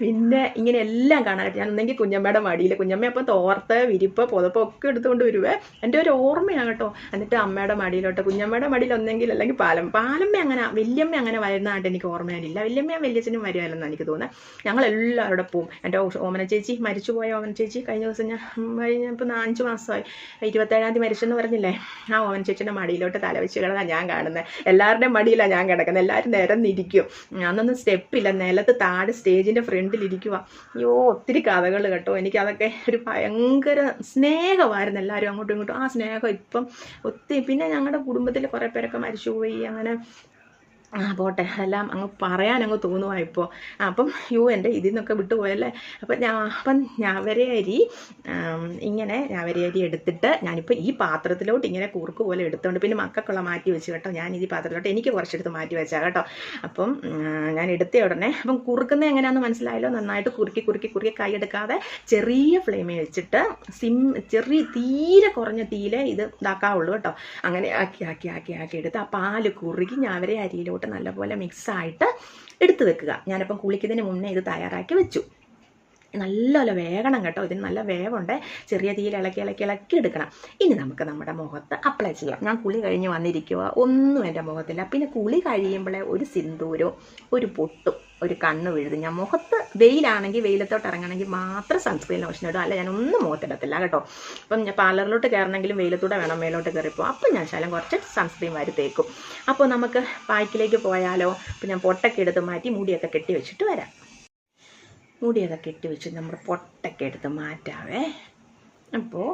പിന്നെ ഇങ്ങനെ എല്ലാം കാണാനായിട്ട് ഞാൻ ഒന്നെങ്കിൽ കുഞ്ഞമ്മയുടെ മടിയിൽ കുഞ്ഞമ്മ അപ്പം തോർത്ത് വിരിപ്പ് പുതപ്പ് ഒക്കെ എടുത്തുകൊണ്ട് വരുവേ. എന്റെ ഒരു ഓർമ്മയാണ് കേട്ടോ. എന്നിട്ട് അമ്മയുടെ മടിയിലോട്ട് കുഞ്ഞമ്മയുടെ മടിയിൽ ഒന്നെങ്കിൽ അല്ലെങ്കിൽ പാലം പാലമ്മ അങ്ങനെ വല്യമ്മ അങ്ങനെ വരുന്നതായിട്ട് എനിക്ക് ഓർമ്മയില്ല വല്യമ്മയും വല്യച്ഛനും വരുമല്ലെന്ന് എനിക്ക് തോന്നുന്നത് ഞങ്ങൾ എല്ലാവരുടെ പോവും. എന്റെ ഓമന ചേച്ചി മരിച്ചുപോയ ഓമന ചേച്ചി കഴിഞ്ഞ ദിവസം ഞാൻ കഴിഞ്ഞ ഇപ്പം അഞ്ച് മാസമായി. ഇരുപത്തേഴാം തീയതി മരിച്ചെന്ന് പറഞ്ഞില്ലേ? ആ ഓമന ചേച്ചിയുടെ മടിയിലോട്ട് തല വെച്ച് കിടന്നാണ് ഞാൻ കാണുന്നത് എല്ലാവരുടെയും മടിയിലാണ് ഞാൻ കിടക്കുന്നത് എല്ലാവരും നിരന്നിരിക്കും. അന്നൊന്നും സ്റ്റെപ്പില്ല നിലത്ത് താഴെ സ്റ്റേജിന്റെ ഫ്രണ്ടിലിരിക്കുക അയ്യോ ഒത്തിരി കഥകൾ കേട്ടോ. എനിക്കതൊക്കെ ഒരു ഭയങ്കര സ്നേഹമായിരുന്നു എല്ലാവരും അങ്ങോട്ടും ഇങ്ങോട്ടും. ആ സ്നേഹം ഇപ്പം ഒത്തിരി. പിന്നെ ഞങ്ങളുടെ കുടുംബത്തിൽ കുറേ പേരൊക്കെ മരിച്ചുപോയി. അങ്ങനെ പോട്ടെ. എല്ലാം അങ്ങ് പറയാൻ അങ്ങ് തോന്നുവാ ഇപ്പോൾ അപ്പം യു എന്റെ ഇതിൽ നിന്നൊക്കെ വിട്ടുപോയല്ലേ അപ്പം ഞാൻ അപ്പം ഞാവര അരി ആം, ഇങ്ങനെ ഞാവര അരി എടുത്തിട്ട് ഞാനിപ്പോൾ ഈ പാത്രത്തിലോട്ട് ഇങ്ങനെ കുറുക്ക് പോലെ എടുത്തുകൊണ്ട് പിന്നെ മക്കൾക്കുള്ള മാറ്റി വെച്ച് കേട്ടോ. ഞാൻ ഈ പാത്രത്തിലോട്ട് എനിക്ക് കുറച്ചെടുത്ത് മാറ്റി വെച്ചാൽ കേട്ടോ. അപ്പം ഞാൻ എടുത്ത ഉടനെ അപ്പം കുറുക്കുന്നത് എങ്ങനെയാണെന്ന് മനസ്സിലായല്ലോ? നന്നായിട്ട് കുറുക്കി കുറുക്കി കുറുക്കി കൈ എടുക്കാതെ ചെറിയ ഫ്ലെയിമിൽ വെച്ചിട്ട് സിം ചെറിയ തീരെ കുറഞ്ഞ തീയിലേ ഇത് ഇതാക്കാവുള്ളൂ കേട്ടോ. അങ്ങനെ ആക്കി ആക്കി ആക്കി ആക്കി എടുത്ത് ആ പാൽ കുറുകി ഞാവരെ അരിയിലോട്ട് നല്ലപോലെ മിക്സായിട്ട് എടുത്ത് വെക്കുക. ഞാനിപ്പം കുളിക്കുന്നതിന് മുന്നേ ഇത് തയ്യാറാക്കി വെച്ചു. നല്ലപോലെ വേകണം കേട്ടോ. ഇതിന് നല്ല വേവുണ്ട്. ചെറിയ തീയിൽ ഇളക്കി ഇളക്കി ഇളക്കി എടുക്കണം. ഇനി നമുക്ക് നമ്മുടെ മുഖത്ത് അപ്ലൈ ചെയ്യാം. ഞാൻ കുളി കഴിഞ്ഞ് വന്നിരിക്കുക ഒന്നും എന്റെ മുഖത്തില്ല. പിന്നെ കുളി കഴിയുമ്പോഴേ ഒരു സിന്ദൂരവും ഒരു പൊട്ടും. ഒരു കണ്ണ് വീഴുത് ഞാൻ മുഖത്ത് വെയിലാണെങ്കിൽ വെയിലത്തോട്ട് ഇറങ്ങണമെങ്കിൽ മാത്രം സൺസ്ക്രീൻ ലോഷൻ ഇടും അല്ല ഞാൻ ഒന്നും മുഖത്തിടത്തില്ല കേട്ടോ. അപ്പം ഞാൻ പാർലറിലോട്ട് കയറണമെങ്കിലും വെയിലത്തൂടെ വേണം മേലോട്ട് കയറിപ്പോൾ അപ്പം ഞാൻ ശലം കുറച്ച് സൺസ്ക്രീൻ വാരി തേക്കും. അപ്പോൾ നമുക്ക് പായ്ക്കിലേക്ക് പോയാലോ? അപ്പം ഞാൻ പൊട്ടൊക്കെ എടുത്ത് മാറ്റി മുടിയൊക്കെ കെട്ടി വെച്ചിട്ട് വരാം. മുടിയൊക്കെ കെട്ടി വെച്ച് നമ്മൾ പൊട്ടൊക്കെ എടുത്ത് മാറ്റാവേ. അപ്പോൾ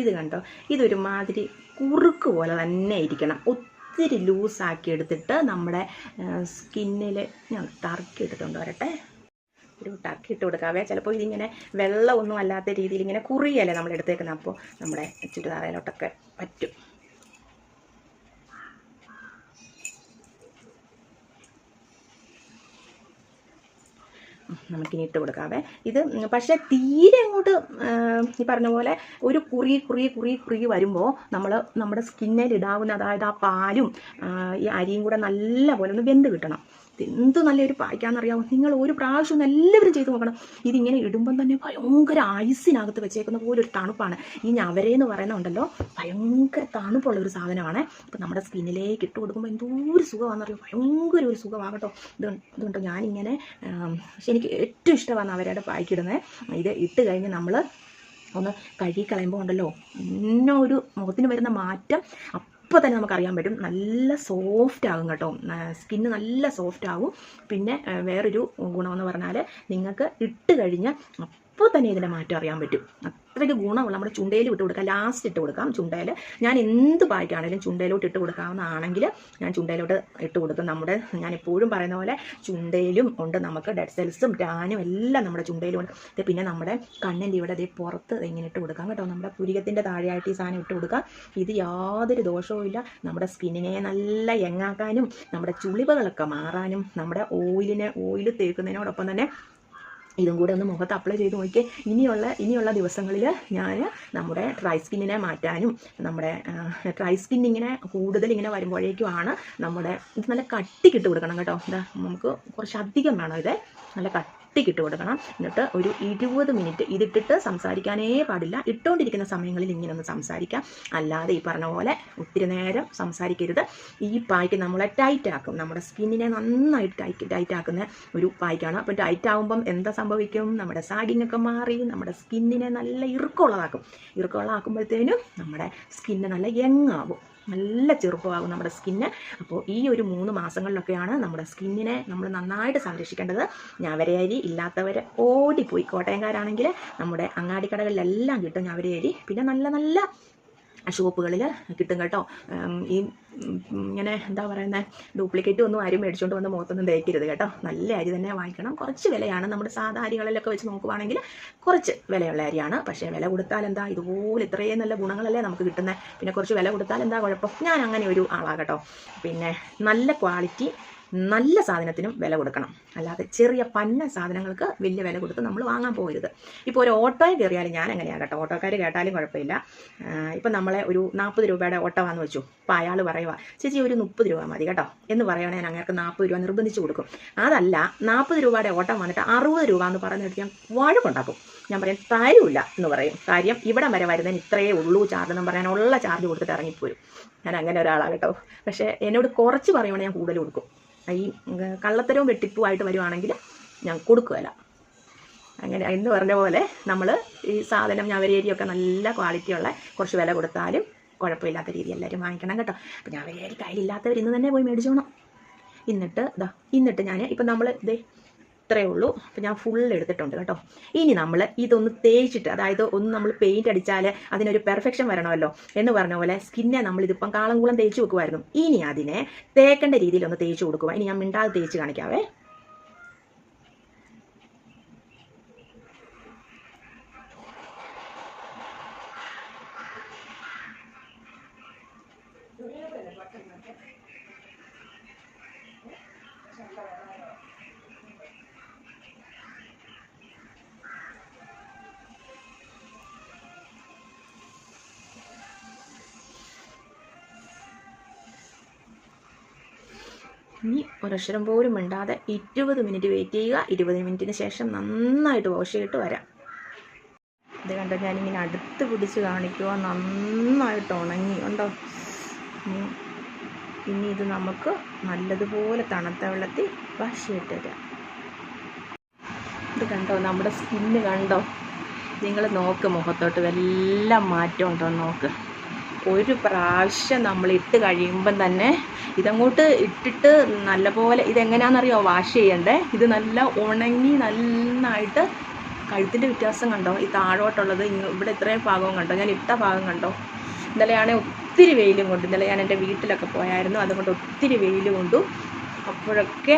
ഇത് കണ്ടോ? ഇതൊരുമാതിരി കുറുക്ക് പോലെ തന്നെ ഇരിക്കണം. ലൂസാക്കി എടുത്തിട്ട് നമ്മുടെ സ്കിന്നിൽ ഞാൻ ടർക്കി എടുത്തുകൊണ്ട് വരട്ടെ. ഒരു ടർക്കി ഇട്ട് കൊടുക്കാവേ ചിലപ്പോൾ ഇതിങ്ങനെ വെള്ളമൊന്നും അല്ലാത്ത രീതിയിൽ ഇങ്ങനെ കുറിയല്ലേ നമ്മൾ എടുത്തേക്കുന്നത്. അപ്പോൾ നമ്മുടെ ചുരിദാറയിലോട്ടൊക്കെ പറ്റും. നമുക്കിനി ഇട്ട് കൊടുക്കാവേ. ഇത് പക്ഷേ തീരെ അങ്ങോട്ട് ഈ പറഞ്ഞ പോലെ ഒരു കുറി കുറി കുറി കുറി വരുമ്പോൾ നമ്മൾ നമ്മുടെ സ്കിന്നിൽ ഇടാവുന്ന അതായത് ആ പാലും ഈ അരിയും കൂടെ നല്ല പോലെ ഒന്ന് വെന്ത് കിട്ടണം. എന്ത് നല്ലൊരു പായ്ക്കാന്നറിയാമോ നിങ്ങൾ ഒരു പ്രാവശ്യം എല്ലാവരും ചെയ്ത് നോക്കണം. ഇതിങ്ങനെ ഇടുമ്പം തന്നെ ഭയങ്കര ഐസിനകത്ത് വെച്ചേക്കുന്ന പോലെ ഒരു തണുപ്പാണ്. ഈ ഞവരെ എന്ന് പറയുന്നുണ്ടല്ലോ ഭയങ്കര തണുപ്പുള്ള ഒരു സാധനമാണ്. അപ്പം നമ്മുടെ സ്കിന്നിലേക്ക് ഇട്ട് കൊടുക്കുമ്പോൾ എന്തോ ഒരു സുഖമാണെന്നറിയോ? ഭയങ്കര ഒരു സുഖമാകട്ടോ. ഇത് ഇതുണ്ടോ? ഞാനിങ്ങനെ പക്ഷെ എനിക്ക് ഏറ്റവും ഇഷ്ടമാണ് അവരുടെ പായ്ക്കിടുന്നത് ഇത് ഇട്ട് കഴിഞ്ഞ് നമ്മൾ ഒന്ന് കഴുകി കളയുമ്പോൾ ഉണ്ടല്ലോ ഇന്ന ഒരു മുഖത്തിന് വരുന്ന മാറ്റം അപ്പോൾ തന്നെ നമുക്കറിയാൻ പറ്റും. നല്ല സോഫ്റ്റ് ആകും കേട്ടോ. സ്കിന്ന് നല്ല സോഫ്റ്റ് ആകും പിന്നെ വേറൊരു ഗുണമെന്ന് പറഞ്ഞാൽ നിങ്ങൾക്ക് ഇട്ട് കഴിഞ്ഞാൽ അപ്പോൾ തന്നെ ഇതിന്റെ മാറ്റം അറിയാൻ പറ്റും. അത്രയ്ക്ക് ഗുണമുള്ള നമ്മുടെ ചുണ്ടയിൽ ഇട്ട് കൊടുക്കാം. ലാസ്റ്റ് ഇട്ട് കൊടുക്കാം ചുണ്ടയിൽ. ഞാൻ എന്ത് പായ്ക്കാണെങ്കിലും ചുണ്ടയിലോട്ട് ഇട്ട് കൊടുക്കാവുന്നതാണെങ്കിൽ ഞാൻ ചുണ്ടയിലോട്ട് ഇട്ട് കൊടുക്കും നമ്മുടെ ഞാൻ എപ്പോഴും പറയുന്ന പോലെ ചുണ്ടയിലും ഉണ്ട് നമുക്ക് ഡെഡ് സെൽസും ടാനും എല്ലാം നമ്മുടെ ചുണ്ടയിലും ഉണ്ട്. പിന്നെ നമ്മുടെ കണ്ണിന്റെ ഇവിടെ അതേ പുറത്ത് ഇങ്ങനെ ഇട്ട് കൊടുക്കാം കേട്ടോ. നമ്മുടെ പുരികത്തിന്റെ താഴെയായിട്ട് ഈ സാധനം ഇട്ട് കൊടുക്കാം. ഇത് യാതൊരു ദോഷവും നമ്മുടെ സ്കിന്നിനെ നല്ല യങ്ങാക്കാനും നമ്മുടെ ചുളിവുകളൊക്കെ മാറാനും നമ്മുടെ ഓയിലിനെ ഓയിൽ തേക്കുന്നതിനോടൊപ്പം തന്നെ ഇതും കൂടെ ഒന്ന് മുഖത്ത് അപ്ലൈ ചെയ്ത് നോക്കി ഇനിയുള്ള ഇനിയുള്ള ദിവസങ്ങളിൽ ഞാൻ നമ്മുടെ ഡ്രൈ സ്കിന്നിനെ മാറ്റാനും നമ്മുടെ ഡ്രൈ സ്കിൻ ഇങ്ങനെ കൂടുതൽ ഇങ്ങനെ വരുമ്പോഴേക്കുമാണ് നമ്മുടെ ഇത് നല്ല കട്ടിക്കിട്ട് കൊടുക്കണം കേട്ടോ. എന്താ നമുക്ക് കുറച്ച് അധികം വേണം ഇത്. നല്ല കട്ടിക്കിട്ട് കൊടുക്കണം. എന്നിട്ട് ഒരു ഇരുപത് മിനിറ്റ് ഇതിട്ടിട്ട് സംസാരിക്കാനേ പാടില്ല. ഇട്ടുകൊണ്ടിരിക്കുന്ന സമയങ്ങളിൽ ഇങ്ങനെ ഒന്ന് സംസാരിക്കാം. അല്ലാതെ ഈ പറഞ്ഞ പോലെ ഒത്തിരി നേരം സംസാരിക്കരുത്. ഈ പായ്ക്ക് നമ്മളെ ടൈറ്റ് ആക്കും. നമ്മുടെ സ്കിന്നിനെ നന്നായിട്ട് ടൈറ്റ് ടൈറ്റ് ആക്കുന്ന ഒരു പായ്ക്കാണ്. അപ്പോൾ ടൈറ്റ് ആകുമ്പം എന്താ സംഭവിക്കും? നമ്മുടെ സാഗിങ് ഒക്കെ മാറി നമ്മുടെ സ്കിന്നിനെ നല്ല ഇറുക്കമുള്ളതാക്കും ഇറുക്കമുള്ളതാക്കുമ്പോഴത്തേനും നമ്മുടെ സ്കിന്ന് നല്ല യങ് ആകും നല്ല ചെറുപ്പമാകും നമ്മുടെ സ്കിന്ന്. അപ്പോൾ ഈ ഒരു മൂന്ന് മാസങ്ങളിലൊക്കെയാണ് നമ്മുടെ സ്കിന്നിനെ നമ്മൾ നന്നായിട്ട് സംരക്ഷിക്കേണ്ടത്. ഞാവരയരി ഇല്ലാത്തവർ ഓടിപ്പോയി. കോട്ടയംകാരാണെങ്കിൽ നമ്മുടെ അങ്ങാടിക്കടകളിലെല്ലാം കിട്ടും ഞാവരയരി പിന്നെ നല്ല നല്ല ഷോപ്പുകളിൽ കിട്ടും കേട്ടോ. ഈ ഇങ്ങനെ എന്താ പറയുന്നത് ഡ്യൂപ്ലിക്കേറ്റ് ഒന്നും ആരും മേടിച്ചുകൊണ്ട് വന്ന് മുഖത്തൊന്നും തേക്കരുത് കേട്ടോ. നല്ല അരി തന്നെ വാങ്ങിക്കണം. കുറച്ച് വിലയാണ്. നമ്മുടെ സാധാ അരികളിലൊക്കെ വെച്ച് നോക്കുവാണെങ്കിൽ കുറച്ച് വിലയുള്ള അരിയാണ്. പക്ഷേ വില കൊടുത്താൽ എന്താ ഇതുപോലെ ഇത്രയും നല്ല ഗുണങ്ങളല്ലേ നമുക്ക് കിട്ടുന്നത് പിന്നെ കുറച്ച് വില കൊടുത്താൽ എന്താ കുഴപ്പം? ഞാൻ അങ്ങനെ ഒരു ആളാകട്ടോ പിന്നെ നല്ല ക്വാളിറ്റി നല്ല സാധനത്തിനും വില കൊടുക്കണം. അല്ലാതെ ചെറിയ പന്ന സാധനങ്ങൾക്ക് വലിയ വില കൊടുത്ത് നമ്മൾ വാങ്ങാൻ പോകരുത്. ഇപ്പോൾ ഒരു ഓട്ടോയിൽ കയറിയാലും ഞാൻ അങ്ങനെയാണ് കേട്ടോ ഓട്ടോക്കാർ കേട്ടാലും കുഴപ്പമില്ല. ഇപ്പം നമ്മളെ ഒരു നാൽപ്പത് രൂപയുടെ ഓട്ടോ വന്ന് വെച്ചു. അപ്പോൾ അയാൾ പറയുക ചേച്ചി ഒരു മുപ്പത് രൂപ മതി കേട്ടോ. എന്ന് പറയുകയാണെങ്കിൽ ഞാൻ അങ്ങേർക്ക് നാൽപ്പത് രൂപ നിർബന്ധിച്ച് കൊടുക്കും. അതല്ല നാൽപ്പത് രൂപയുടെ ഓട്ടം വന്നിട്ട് അറുപത് രൂപ എന്ന് പറഞ്ഞിട്ട് ഞാൻ വഴക്കുണ്ടാക്കും ഞാൻ പറയും തരൂല്ല എന്ന് പറയും. കാര്യം ഇവിടം വരെ വരുന്നതിന് ഇത്രയേ ഉള്ളൂ ചാർജ് എന്ന് പറയാനുള്ള ചാർജ് കൊടുത്തിട്ട് ഇറങ്ങിപ്പോരും. ഞാൻ അങ്ങനെ ഒരാളാണ് കേട്ടോ. പക്ഷേ എന്നോട് കുറച്ച് പറയുവാണെങ്കിൽ ഞാൻ കൂടുതൽ കൊടുക്കും. ഈ കള്ളത്തരവും വെട്ടിപ്പുമായിട്ട് വരുവാണെങ്കിൽ ഞാൻ കൊടുക്കുകയില്ല അങ്ങനെ എന്ന് പറഞ്ഞ പോലെ നമ്മൾ ഈ സാധനം ഞവരേരിയൊക്കെ നല്ല ക്വാളിറ്റിയുള്ള കുറച്ച് വില കൊടുത്താലും കുഴപ്പമില്ലാത്ത രീതി എല്ലാവരും വാങ്ങിക്കണം കേട്ടോ. അപ്പം ഞവരേരി കയ്യിലില്ലാത്തവർ ഇന്ന് തന്നെ പോയി മേടിച്ചോണം. എന്നിട്ട് ഇതാ എന്നിട്ട് ഞാൻ ഇപ്പം നമ്മൾ ഇതേ ഇത്രയേ ഉള്ളൂ. അപ്പം ഞാൻ ഫുൾ എടുത്തിട്ടുണ്ട് കേട്ടോ. ഇനി നമ്മൾ ഇതൊന്ന് തേച്ചിട്ട് അതായത് ഒന്ന് നമ്മൾ പെയിന്റ് അടിച്ചാൽ അതിനൊരു പെർഫെക്ഷൻ വരണമല്ലോ എന്ന് പറഞ്ഞ പോലെ സ്കിന്നെ നമ്മൾ ഇതിപ്പം കാളംകുളം തേച്ച് വെക്കുമായിരുന്നു ഇനി അതിനെ തേക്കേണ്ട രീതിയിൽ ഒന്ന് തേച്ച് കൊടുക്കുക ഇനി ഞാൻ മിണ്ടാതെ തേച്ച് കാണിക്കാവേ. ഒരക്ഷരം പോലും മിണ്ടാതെ ഇരുപത് മിനിറ്റ് വെയിറ്റ് ചെയ്യുക. ഇരുപത് മിനിറ്റിന് ശേഷം നന്നായിട്ട് വാഷ് ചെയ്തിട്ട് വരാം. ഇത് കണ്ടോ? ഞാനിങ്ങനെ അടുത്ത് പിടിച്ച് കാണിക്കുക നന്നായിട്ട് ഉണങ്ങി. ഉണ്ടോ ഇനി ഇത് നമുക്ക് നല്ലതുപോലെ തണുത്ത വെള്ളത്തിൽ വാഷ് ചെയ്തിട്ട് തരാം ഇത് കണ്ടോ? നമ്മുടെ സ്കിന്ന് കണ്ടോ? നിങ്ങൾ നോക്ക് മുഖത്തോട്ട്. എല്ലാം മാറ്റം ഉണ്ടോ നോക്ക്. ഒരു പ്രാവശ്യം നമ്മൾ ഇട്ട് കഴിയുമ്പം തന്നെ ഇതങ്ങോട്ട് ഇട്ടിട്ട് നല്ലപോലെ ഇതെങ്ങനെയാണെന്നറിയോ? വാഷ് ചെയ്യണ്ടേ? ഇത് നല്ല ഉണങ്ങി നന്നായിട്ട് കഴുത്തിന്റെ വ്യത്യാസം കണ്ടോ? ഈ താഴോട്ടുള്ളത് ഇവിടെ ഇത്രയും ഭാഗവും കണ്ടോ? ഞാൻ ഇട്ട ഭാഗം കണ്ടോ? ഇന്നലെയാണെങ്കിൽ ഒത്തിരി വെയിലും കൊണ്ട്. ഇന്നലെ ഞാൻ എന്റെ വീട്ടിലൊക്കെ പോയായിരുന്നു. അതുകൊണ്ട് ഒത്തിരി വെയിൽ കൊണ്ടു. അപ്പോഴൊക്കെ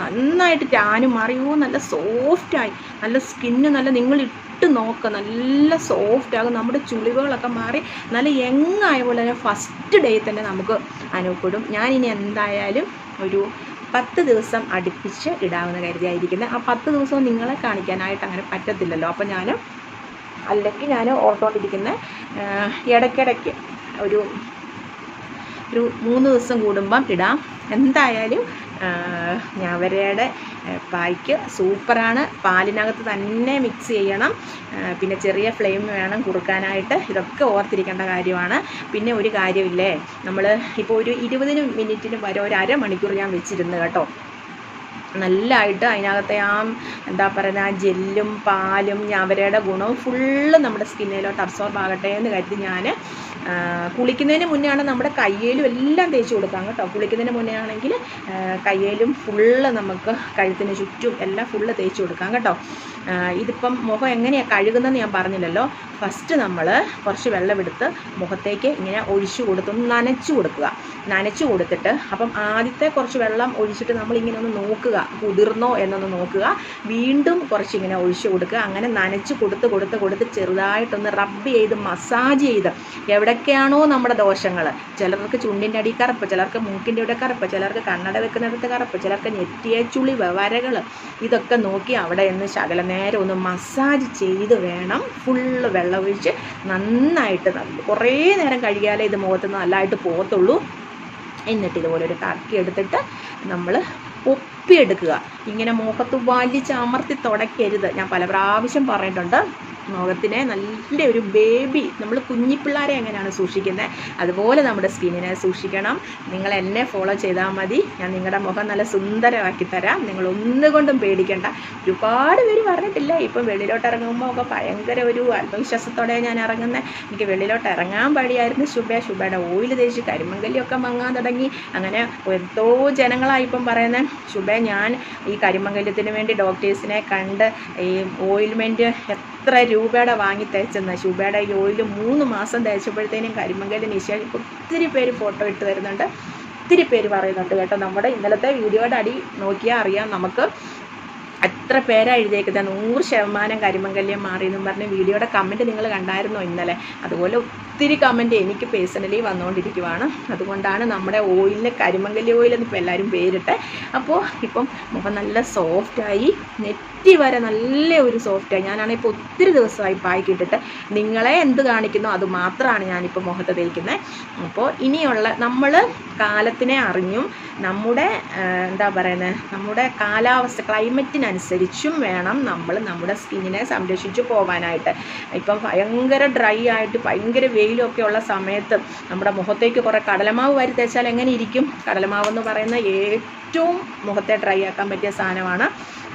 നന്നായിട്ട് ടാനും മറിയോ? നല്ല സോഫ്റ്റായി നല്ല സ്കിന്ന് നല്ല നിങ്ങൾ ഇട്ട് നോക്കുക നല്ല സോഫ്റ്റ് ആകും. നമ്മുടെ ചുളിവുകളൊക്കെ മാറി നല്ല യങ്ങായ പോലെ തന്നെ ഫസ്റ്റ് ഡേ തന്നെ നമുക്ക് അനുഭവപ്പെടും. ഇനി എന്തായാലും ഒരു പത്ത് ദിവസം അടുപ്പിച്ച് ഇടാവുന്ന കരുതിയായിരിക്കുന്നത് ആ പത്ത് ദിവസവും നിങ്ങളെ കാണിക്കാനായിട്ട് അങ്ങനെ പറ്റത്തില്ലല്ലോ. അപ്പോൾ ഞാൻ അല്ലെങ്കിൽ ഞാൻ ഓർത്തോണ്ടിരിക്കുന്ന ഇടയ്ക്കിടയ്ക്ക് ഒരു ഒരു മൂന്ന് ദിവസം കൂടുമ്പം ഇടാം. എന്തായാലും ഞവരയുടെ പായ്ക്ക്. സൂപ്പറാണ്. പാലിനകത്ത് തന്നെ മിക്സ് ചെയ്യണം. പിന്നെ ചെറിയ ഫ്ലെയിം വേണം കുറുക്കാനായിട്ട് ഇതൊക്കെ ഓർത്തിരിക്കേണ്ട കാര്യമാണ്. പിന്നെ ഒരു കാര്യമില്ലേ? നമ്മൾ ഇപ്പോൾ ഒരു ഇരുപതിന് മിനിറ്റിന് വരെ ഒരു അരമണിക്കൂർ ഞാൻ വെച്ചിരുന്നു കേട്ടോ. നല്ലതായിട്ട് അതിനകത്തെ ആ എന്താ പറയുക ആ ജെല്ലും പാലും ഞവരയുടെ ഗുണവും ഫുള്ള് നമ്മുടെ സ്കിന്നിലോട്ട് അബ്സോർബ് ആകട്ടെ എന്ന് കരുതി ഞാൻ കുളിക്കുന്നതിന് മുന്നെയാണ് നമ്മുടെ കയ്യിലും എല്ലാം തേച്ച് കൊടുക്കാം കേട്ടോ. കുളിക്കുന്നതിന് മുന്നേ ആണെങ്കിൽ കയ്യിലും ഫുള്ള് നമുക്ക് കഴുത്തിന് ചുറ്റും എല്ലാം ഫുള്ള് തേച്ച് കൊടുക്കാം കേട്ടോ. ഇതിപ്പം മുഖം എങ്ങനെയാണ് കഴുകുന്നതെന്ന് ഞാൻ പറഞ്ഞില്ലല്ലോ. ഫസ്റ്റ് നമ്മൾ കുറച്ച് വെള്ളമെടുത്ത് മുഖത്തേക്ക് ഇങ്ങനെ ഒഴിച്ചു കൊടുത്തു നനച്ചു കൊടുക്കുക. നനച്ചു കൊടുത്തിട്ട് അപ്പം ആദ്യത്തെ കുറച്ച് വെള്ളം ഒഴിച്ചിട്ട് നമ്മൾ ഇങ്ങനെ ഒന്ന് നോക്കുക. കുതിർന്നോ എന്നൊന്ന് നോക്കുക. വീണ്ടും കുറച്ചിങ്ങനെ ഒഴിച്ചു കൊടുക്കുക. അങ്ങനെ നനച്ച് കൊടുത്ത് കൊടുത്ത് കൊടുത്ത് ചെറുതായിട്ടൊന്ന് റബ്ബ് ചെയ്ത് മസാജ് ചെയ്ത് എവിടൊക്കെയാണോ നമ്മുടെ ദോഷങ്ങൾ. ചിലർക്ക് ചുണ്ടിന്റെ അടി കറുപ്പ് ചിലർക്ക് മൂക്കിന്റെ ഇവിടെ കറുപ്പ് ചിലർക്ക് കണ്ണട വെക്കുന്നിടത്ത് കറുപ്പ് ചിലർക്ക് നെറ്റിയെ ചുളിവ് വരകൾ ഇതൊക്കെ നോക്കി അവിടെ നിന്ന് ശകല നേരം ഒന്ന് മസാജ് ചെയ്ത് വേണം. ഫുള്ള് വെള്ളമൊഴിച്ച് നന്നായിട്ട് കുറേ നേരം കഴിയാലേ ഇത് മുഖത്ത് നല്ലതായിട്ട് പോകത്തുള്ളൂ. എന്നിട്ട് ഇതുപോലെ ഒരു കറക്കി എടുത്തിട്ട് നമ്മൾ ഒപ്പിയെടുക്കുക. ഇങ്ങനെ മുഖത്ത് വലിച്ച് അമർത്തി തുടയ്ക്കരുത്. ഞാൻ പല പ്രാവശ്യം പറഞ്ഞിട്ടുണ്ട്. മുഖത്തിനെ നല്ല ഒരു ബേബി നമ്മൾ കുഞ്ഞിപ്പിള്ളാരെ എങ്ങനെയാണ് സൂക്ഷിക്കുന്നത് അതുപോലെ നമ്മുടെ സ്കിന്നിനെ സൂക്ഷിക്കണം. നിങ്ങൾ എന്നെ ഫോളോ ചെയ്താൽ മതി. ഞാൻ നിങ്ങളുടെ മുഖം നല്ല സുന്ദരമാക്കി തരാം. നിങ്ങൾ ഒന്നുകൊണ്ടും പേടിക്കേണ്ട. ഒരുപാട് പേര് പറഞ്ഞിട്ടില്ല. ഇപ്പം വെളിയിലോട്ട് ഇറങ്ങുമ്പോൾ ഒക്കെ ഭയങ്കര ഒരു ആത്മവിശ്വാസത്തോടെ ഞാൻ ഇറങ്ങുന്നത് എനിക്ക് വെളിയിലോട്ട് ഇറങ്ങാൻ പാടിയായിരുന്നു ശുഭ. ശുഭയുടെ ഓയിൽ തേച്ച് കരിമങ്കലിയൊക്കെ മങ്ങാൻ തുടങ്ങി. അങ്ങനെ എന്തോ ജനങ്ങളായി ഇപ്പം പറയുന്നത് ശുഭ ഞാൻ ഈ കരിമംഗല്യത്തിന് വേണ്ടി ഡോക്ടേഴ്സിനെ കണ്ട് ഈ ഓയിൽമെന്റ് എത്ര രൂപയുടെ വാങ്ങി തേച്ചെന്ന് ശുഭയുടെ ഈ ഓയിൽ മൂന്ന് മാസം തേച്ചപ്പോഴത്തേനും കരിമംഗല്യം നിശേഷം ഒത്തിരി പേര് ഫോട്ടോ ഇട്ട് തരുന്നുണ്ട്. ഒത്തിരി പേര് പറയുന്നുണ്ട് കേട്ടോ. നമ്മുടെ ഇന്നലത്തെ വീഡിയോയുടെ അടി നോക്കിയാൽ അറിയാം നമുക്ക് എത്ര പേരാണ് എഴുതിയേക്കുന്നത്. നൂറ് ശതമാനം കരിമങ്കല്യം മാറിയെന്നും പറഞ്ഞ് വീഡിയോയുടെ കമന്റ് നിങ്ങൾ കണ്ടായിരുന്നോ ഇന്നലെ? അതുപോലെ ഒത്തിരി കമന്റ് എനിക്ക് പേഴ്സണലി വന്നുകൊണ്ടിരിക്കുവാണ്. അതുകൊണ്ടാണ് നമ്മുടെ ഓയിലിന് കരിമങ്കലി ഓയിൽ എന്ന് ഇപ്പോൾ എല്ലാവരും പേരിട്ടെ. അപ്പോൾ ഇപ്പം മുഖം നല്ല സോഫ്റ്റായി നെറ്റി വരെ നല്ല ഒരു സോഫ്റ്റായി ഞാനാണെങ്കിൽ ഇപ്പോൾ ഒത്തിരി ദിവസമായി പായ്ക്കിട്ടിട്ട് നിങ്ങളെ എന്ത് കാണിക്കുന്നോ അത് മാത്രമാണ് ഞാനിപ്പോൾ മുഖത്ത് തേക്കുന്നത്. അപ്പോൾ ഇനിയുള്ള നമ്മൾ കാലത്തിനെ അറിഞ്ഞും നമ്മുടെ എന്താ പറയുന്നത് നമ്മുടെ കാലാവസ്ഥ ക്ലൈമറ്റിനനുസരിച്ചും വേണം നമ്മൾ നമ്മുടെ സ്കിന്നിനെ സംരക്ഷിച്ചു പോകാനായിട്ട് ഇപ്പം ഭയങ്കര ഡ്രൈ ആയിട്ട് ഭയങ്കര വെയിലും ഒക്കെ ഉള്ള സമയത്ത് നമ്മുടെ മുഖത്തേക്ക് കുറേ കടലമാവ് വാരി തേച്ചാൽ എങ്ങനെ ഇരിക്കും? കടലമാവ് എന്ന് പറയുന്ന ഏറ്റവും മുഖത്തെ ഡ്രൈ ആക്കാൻ പറ്റിയ സാധനമാണ്.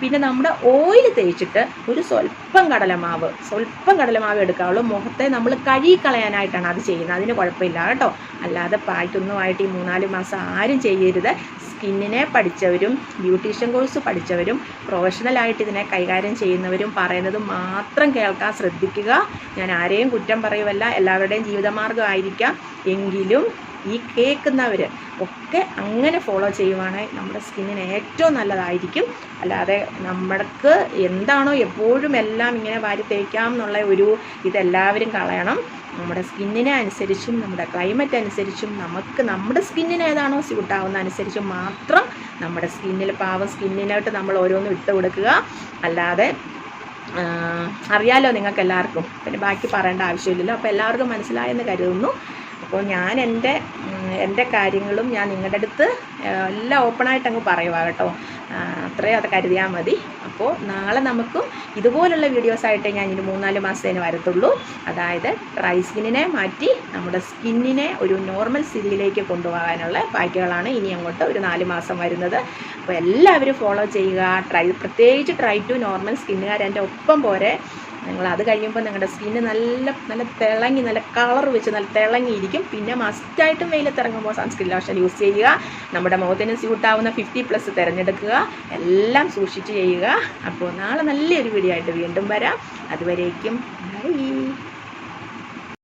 പിന്നെ നമ്മുടെ ഓയിൽ തേച്ചിട്ട് ഒരു സ്വല്പം കടലമാവ് സ്വല്പം കടലമാവ് എടുക്കാവുള്ളൂ. മുഖത്തെ നമ്മൾ കഴുകി കളയാനായിട്ടാണ് അത് ചെയ്യുന്നത്. അതിന് കുഴപ്പമില്ല കേട്ടോ. അല്ലാതെ പായ്ക്കൊന്നുമായിട്ട് ഈ മൂന്നാൽ മാസം ആരും ചെയ്യരുത്. സ്കിന്നിനെ പഠിച്ചവരും ബ്യൂട്ടീഷ്യൻ കോഴ്സ് പഠിച്ചവരും പ്രൊഫഷണൽ ആയിട്ട് ഇതിനെ കൈകാര്യം ചെയ്യുന്നവരും പറയുന്നത് മാത്രം കേൾക്കാൻ ശ്രദ്ധിക്കുക. ഞാൻ ആരെയും കുറ്റം പറയുമല്ല എല്ലാവരുടെയും ജീവിതമാർഗമായിരിക്കാം. എങ്കിലും ഈ കേൾക്കുന്നവർ ഒക്കെ അങ്ങനെ ഫോളോ ചെയ്യുവാണെങ്കിൽ നമ്മുടെ സ്കിന്നിന് ഏറ്റവും നല്ലതായിരിക്കും. അല്ലാതെ നമ്മൾക്ക് എന്താണോ എപ്പോഴും എല്ലാം ഇങ്ങനെ വാരി തേക്കാം എന്നുള്ള ഒരു ഇതെല്ലാവരും കളയണം. നമ്മുടെ സ്കിന്നിനെ അനുസരിച്ചും നമ്മുടെ ക്ലൈമറ്റ് അനുസരിച്ചും നമുക്ക് നമ്മുടെ സ്കിന്നിന് ഏതാണോ സ്യൂട്ടാവുന്ന അനുസരിച്ച് മാത്രം നമ്മുടെ സ്കിന്നിൽ പാവം സ്കിന്നിനായിട്ട് നമ്മൾ ഓരോന്നും ഇട്ട് കൊടുക്കുക. അല്ലാതെ അറിയാലോ നിങ്ങൾക്ക് എല്ലാവർക്കും പിന്നെ ബാക്കി പറയേണ്ട ആവശ്യമില്ലല്ലോ. അപ്പോൾ എല്ലാവർക്കും മനസ്സിലായെന്ന് കരുതുന്നു. അപ്പോൾ ഞാൻ എന്റെ എന്റെ കാര്യങ്ങളും ഞാൻ നിങ്ങളുടെ അടുത്ത് എല്ലാം ഓപ്പണായിട്ട് അങ്ങ് പറയുക കേട്ടോ. അത്രയും അത് കരുതിയാൽ മതി. അപ്പോൾ നാളെ നമുക്കും ഇതുപോലുള്ള വീഡിയോസായിട്ട് ഞാൻ ഇനി മൂന്നാൽ മാസത്തേന് വരത്തുള്ളൂ. അതായത് ഡ്രൈ സ്കിന്നിനെ മാറ്റി നമ്മുടെ സ്കിന്നിനെ ഒരു നോർമൽ സ്ഥിതിയിലേക്ക് കൊണ്ടുപോകാനുള്ള പാക്കുകളാണ് ഇനി അങ്ങോട്ട് ഒരു നാല് മാസം വരുന്നത്. അപ്പോൾ എല്ലാവരും ഫോളോ ചെയ്യുക. ട്രൈ പ്രത്യേകിച്ച് ട്രൈ ടു നോർമൽ സ്കിന്നുകാർ എന്റെ ഒപ്പം പോരെ. നിങ്ങൾ അത് കഴിയുമ്പോൾ നിങ്ങളുടെ സ്കിന്ന് നല്ല നല്ല തിളങ്ങി നല്ല കളർ വെച്ച് നല്ല തിളങ്ങിയിരിക്കും. പിന്നെ മസ്റ്റായിട്ടും വെയിലത്തിറങ്ങുമ്പോൾ സൺസ്ക്രീൻ ലോഷൻ യൂസ് ചെയ്യുക. നമ്മുടെ മുഖത്തിന് സ്യൂട്ടാവുന്ന ഫിഫ്റ്റി പ്ലസ് തിരഞ്ഞെടുക്കുക. എല്ലാം സൂക്ഷിച്ച് ചെയ്യുക. അപ്പോൾ നാളെ നല്ലൊരു വീഡിയോ ആയിട്ട് വീണ്ടും വരാം. അതുവരേക്കും ബൈ.